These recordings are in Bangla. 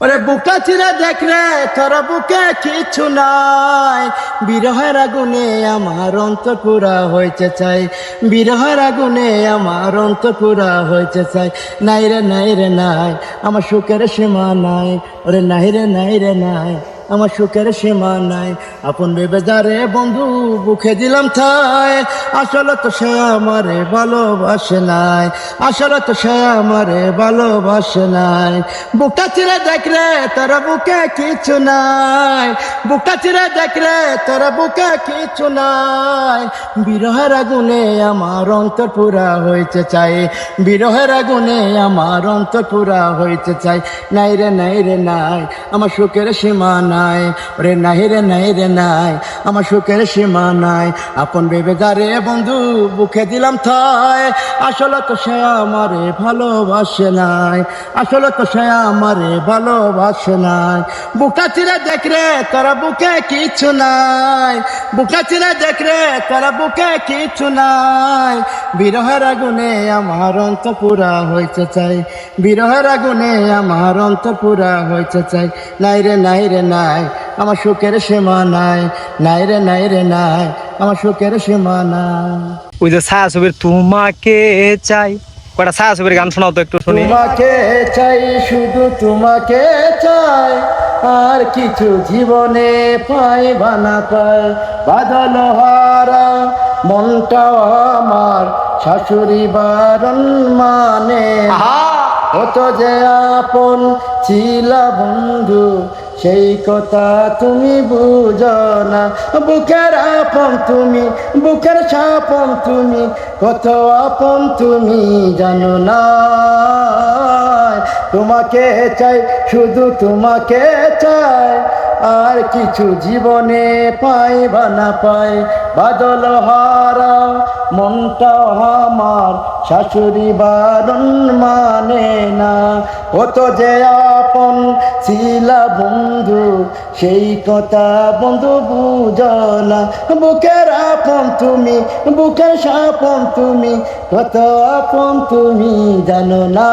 ওরে বুকা চিরে দেখলে তোর বুকে কিছু নাই। বিরহের আগুনে আমার অন্তপুরা হয়েছে চাই। বিরহের আগুনে আমার অন্তপুরা হয়েছে চাই। নাই রে নাই রে, নাই, আমার সুখের সীমা নাই। ওরে নাই রে নাই রে, নাই। আমার সুখের সীমা নাই। আপন ভেবে যারে বন্ধু, বুকে দিলাম ঠাই। আসলে তো সে আমারে ভালোবাসে নাই। আসলে তো সে আমারে ভালোবাসে নাই। বুকটা চিরে দেখলে তোর বুকে কিছু নাই। বুকটা চিরে দেখলে তোর বুকে কিছু নাই। বিরহের আগুনে আমার অন্তর পুরা হয়েছে চাই। বিরহের আগুনে আমার অন্তর পুরা হয়েছে চাই। নাই রে নাই রে, নাই। আমার সুখের সীমা নাই। ওরে নাই রে নাই রে, নাই। আমার সুখের সীমা নাই। আপন ভেবে যারে বন্ধু, বুকে দিলাম থাই আসলে তো সে আমারে ভালোবাসে নাই। আসলে তো সে আমারে ভালোবাসে নাই। বুকটা চিরে দেখ রে, তোরা বুকে কিছু নাই। বুকটা চিরে দেখ রে, তোরা বুকে কিছু নাই। বিরহের আগুনে আমার অন্ত পুরা হইতে চাই। বিরহের আগুনে আমার অন্ত পুরা হইতে চাই। নাই রে নাই রে, নাই আমার সুখের সীমা নাই নাই রে নাই রে নাই আমার সুখের সীমা নাই। ওই যে ছায়া ছবির তোমাকে চাই কটা ছায়া ছবির গান শোনাও তো একটু শুনি। তোমাকে চাই শুধু তোমাকে চাই আর কিছু জীবনে পাই বানা পাই। বাদল হারা মনটাও আমার শাশুড়ি বারণ মানে। কত যে আপন ছিলা বন্ধু সেই কথা তুমি বুঝো না। বুকের আপন তুমি, বুকের সাপন তুমি, কত আপন তুমি জানো না। তোমাকে চাই, শুধু তোমাকে চাই। আর কিছু জীবনে পাই বা না পাই বাদল হারা, মনটা আমার শাশুড়ি বারণ মানে না। কত যে আপন ছিলা বন্ধু, সেই কথা বন্ধু বুঝো না। বুকের আপন তুমি, বুকের সাপন তুমি, কত আপন তুমি জানো না।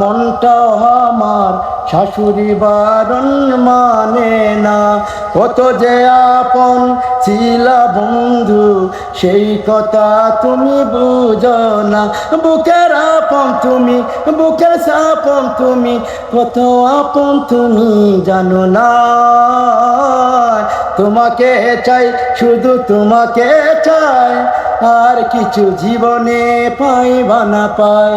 মনটা আমার শাশুড়ি বারণ মানে না। কত যে আপন ছিলা বন্ধু, সেই কথা তুমি বুঝো না। বুকের আপন তুমি, বুকের সাপন তুমি, কত আপন তুমি জানো না। তোমাকে চাই, শুধু তোমাকে চাই, আর কিছু জীবনে পাই বা না পাই।